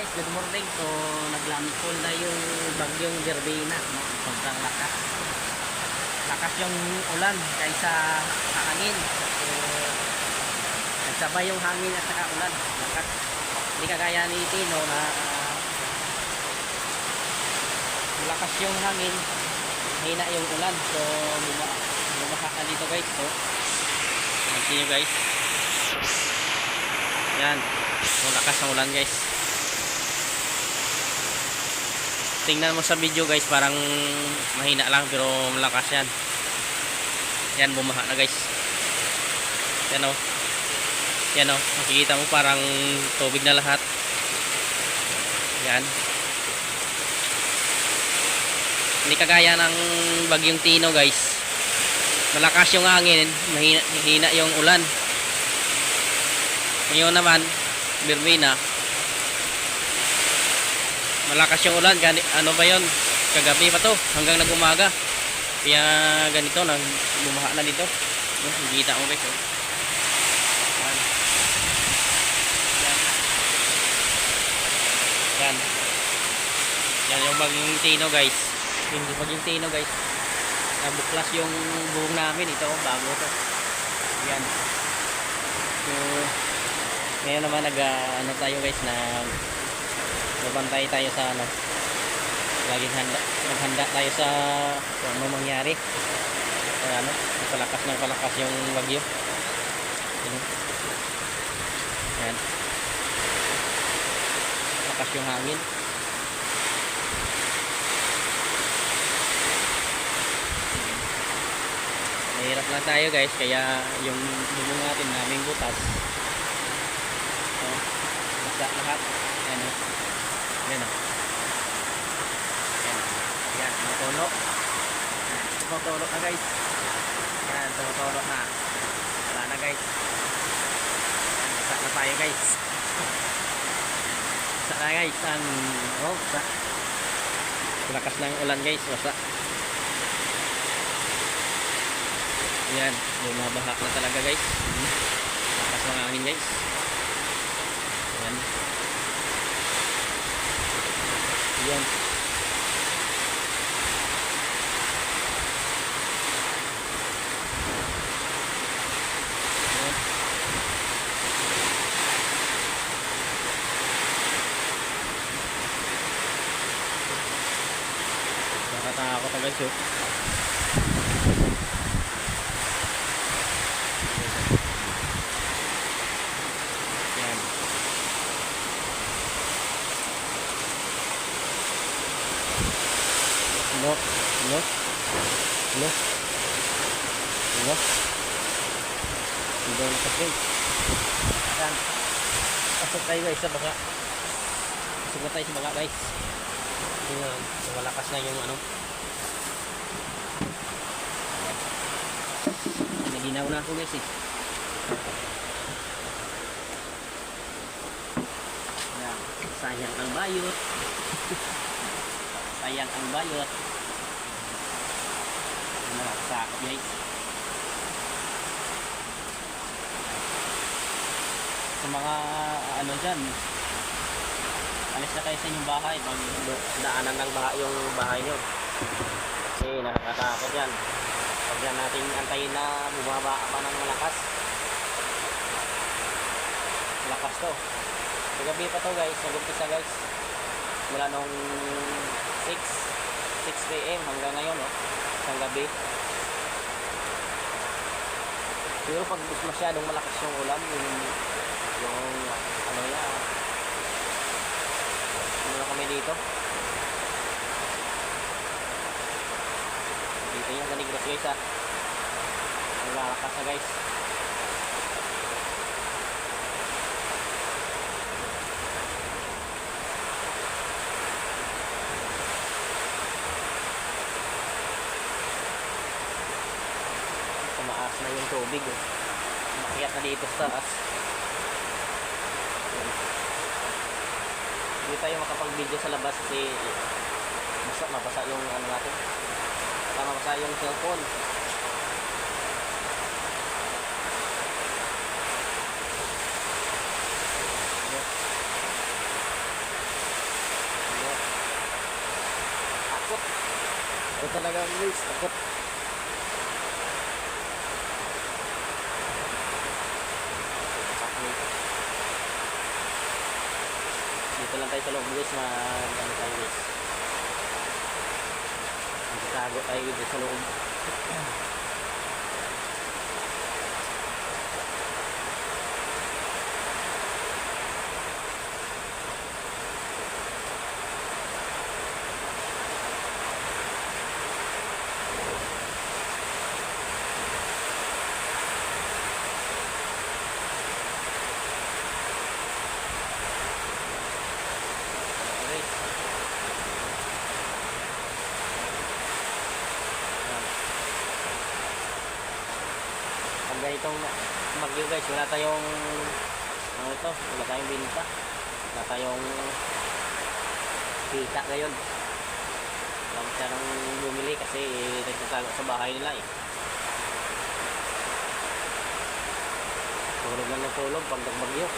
guys, good morning. So, naglandfall na yung bagyong Gerbina. No? Sobrang lakas. Lakas yung ulan kaysa sa hangin. So, nagsabay yung hangin at saka ulan. Lakas. Hindi kagaya ni Tino na ah, lakas yung hangin, hina yung ulan. So, buma bumaha na dito guys. So, Nanti nyo guys. Yan. So, lakas ng ulan guys. Tingnan mo sa video guys, parang mahina lang pero malakas yan. Yan, bumaha na guys. Yan o. Yan o. Makikita mo parang tubig na lahat. Yan. Hindi kagaya ng bagyong Tino guys. Malakas yung hangin, mahina, mahina yung ulan. Ngayon naman, Birmina, malakas yung ulan gani, ano ba yon kagabi pa to hanggang nagumaga. Kaya ganito nag bumaha na dito. No, nakikita ko guys oh. yan. Yan. Yan. Yung baging tino guys. Yung baging tino guys. Nabuklas yung buhong namin. Ito bago to. Yan. So ngayon naman nag ah, ano tayo guys na Babantay tayo sa ano. Laging handa, maghanda tayo sa kung ano mangyari. Kaya ano, palakas ng palakas yung bagyo. Ano? Yan. Lakas yung hangin. Mahirap lang tayo guys, kaya yung bubong natin naming butas. Oh, basta lahat. Ano? Yan o. Yan. Yan. Tumutulo. Tumutulo na guys. Yan. Tumutulo na. Wala na guys. Basa na tayo guys. Basa na guys. Ang oh, basa. Lakas ng ulan guys. Basa. Yan. Bumabaha na talaga guys. Lakas ng hangin guys. Yan. Yan. Yan. Nakatakot agad siya. Yan. No, no, no, no. Hindi na kasi. Ayan. Pasok tayo guys sa baka. Pasok tayo sa baka guys. Ayan. So, malakas na yung ano. Naginaw na ako guys eh. Ayan. Sayang ang bayot. Sayang ang bayot. Malaksak guys. Sa mga ano dyan, alis na kayo sa inyong bahay pag daanan ng baha yung bahay nyo. Kasi nakakatakot yan. Huwag yan natin antayin na bumaba pa ng malakas. Malakas to. Kagabi pa to guys, nag-umpisa guys. Mula nung 6 6 p.m. hanggang ngayon no? isang gabi siguro pag masyadong malakas yung ulan yung yung ano yan ano na kami dito dito yung ganigros guys ha ang lalakas na guys tumaas na yung tubig eh. Umakyat na dito sa taas. Hindi tayo makapag-video sa labas kasi basa, mabasa yung ano natin. Baka mabasa yung cellphone. Takot. Ito talaga guys, takot. Tayo sa loob guys, mag ano tayo guys. Magtatago tayo dito sa loob. Okay. Ayan. Ganitong magyo guys, wala tayong ano ito, wala tayong binta. Wala tayong kita ngayon. Wala masyadong bumili kasi nagtatago sa bahay nila eh. Tulog lang ng tulog pag nagbagyo.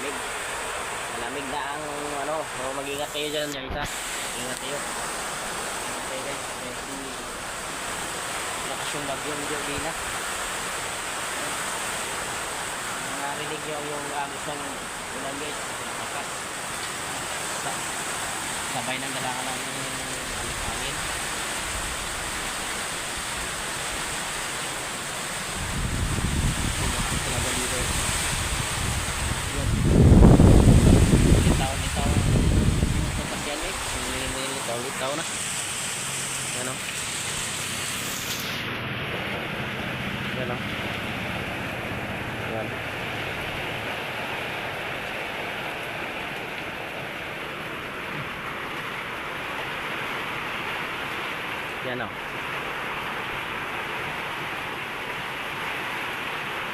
Malamig malamig. Na ang ano, so mag-ingat kayo dyan, isa. Ingat kayo. Ingat kayo guys. Kasi lakas yung bagyong Jordina. Narinig nyo yung agos ng ulan guys. Lakas. Sa sabay ng dalangan ng hangin. Tumakas talaga dito. Yun. Litaw-litaw yung sasakyan eh. Litaw-litaw na. Yan o. Yan o. Yan. Yan o.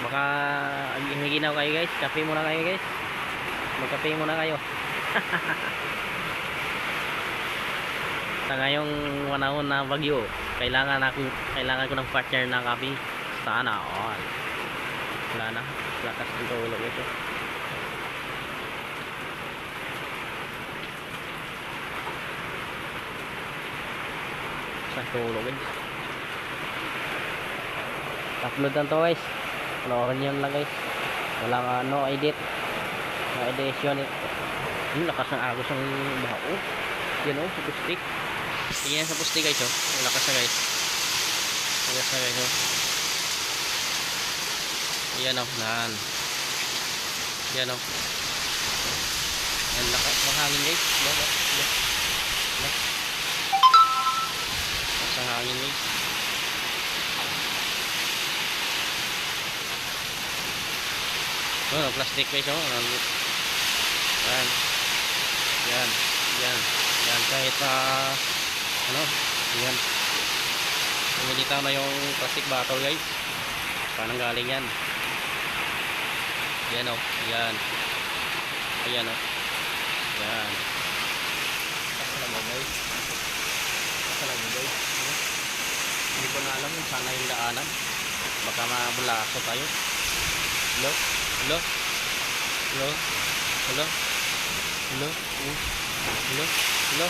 Baka hingiginaw kayo guys. Kape muna kayo guys. Magkape muna kayo. sa ngayong panahon na bagyo, kailangan ako kailangan ko ng partner na kape. Sana all. Wala na. Lakas ng tulog ito. Sa tulog guys. Upload lang to guys. Panoorin nyo lang guys. Walang ano, edit. No edition. Yung lakas ng agos ng bao. Yan o, sa pustik. Tingnan sa pustik guys oh. Ang lakas na guys. Lakas na guys oh. Yan oh, nahan. Yan oh. Yan lakas ng hangin guys. Yan oh. Lakas ng hangin guys. Oh, plastic guys oh. Yan. Yan. Yan. Yan kahit pa ano, yan. Lumilitaw na yung plastic bottle guys. Paano galing yan? Yan oh. Yan. Ayan oh. Yan. Kasalaga guys. Kasalaga guys. Ano? Hindi ko na alam kung saan na yung daanan. Baka mabulaso tayo. Hello? Hello? Hello? Hello? Hello? Hello? Hello? Hello? Hello?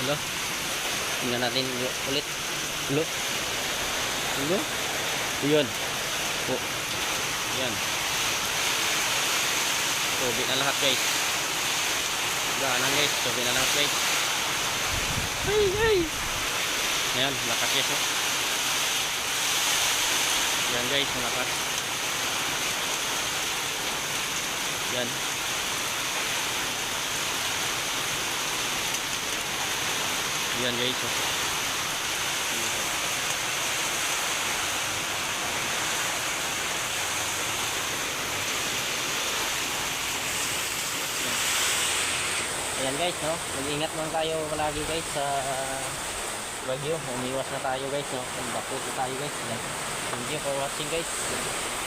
Hello? Tingnan natin ulit. Hello? Hello? Yun. Po. Yan. Tubig na lahat guys. Gaanan guys. Tubig na lahat guys. Ay, ay. Ayan, lakas guys. Oh. Yan guys, malakas. Yan. Yan guys. Oh. Ayan guys, no? Mag-ingat lang tayo palagi guys sa uh, bagyo. Umiwas na tayo guys, no? Bako na tayo guys. Ayan. Thank you for watching guys.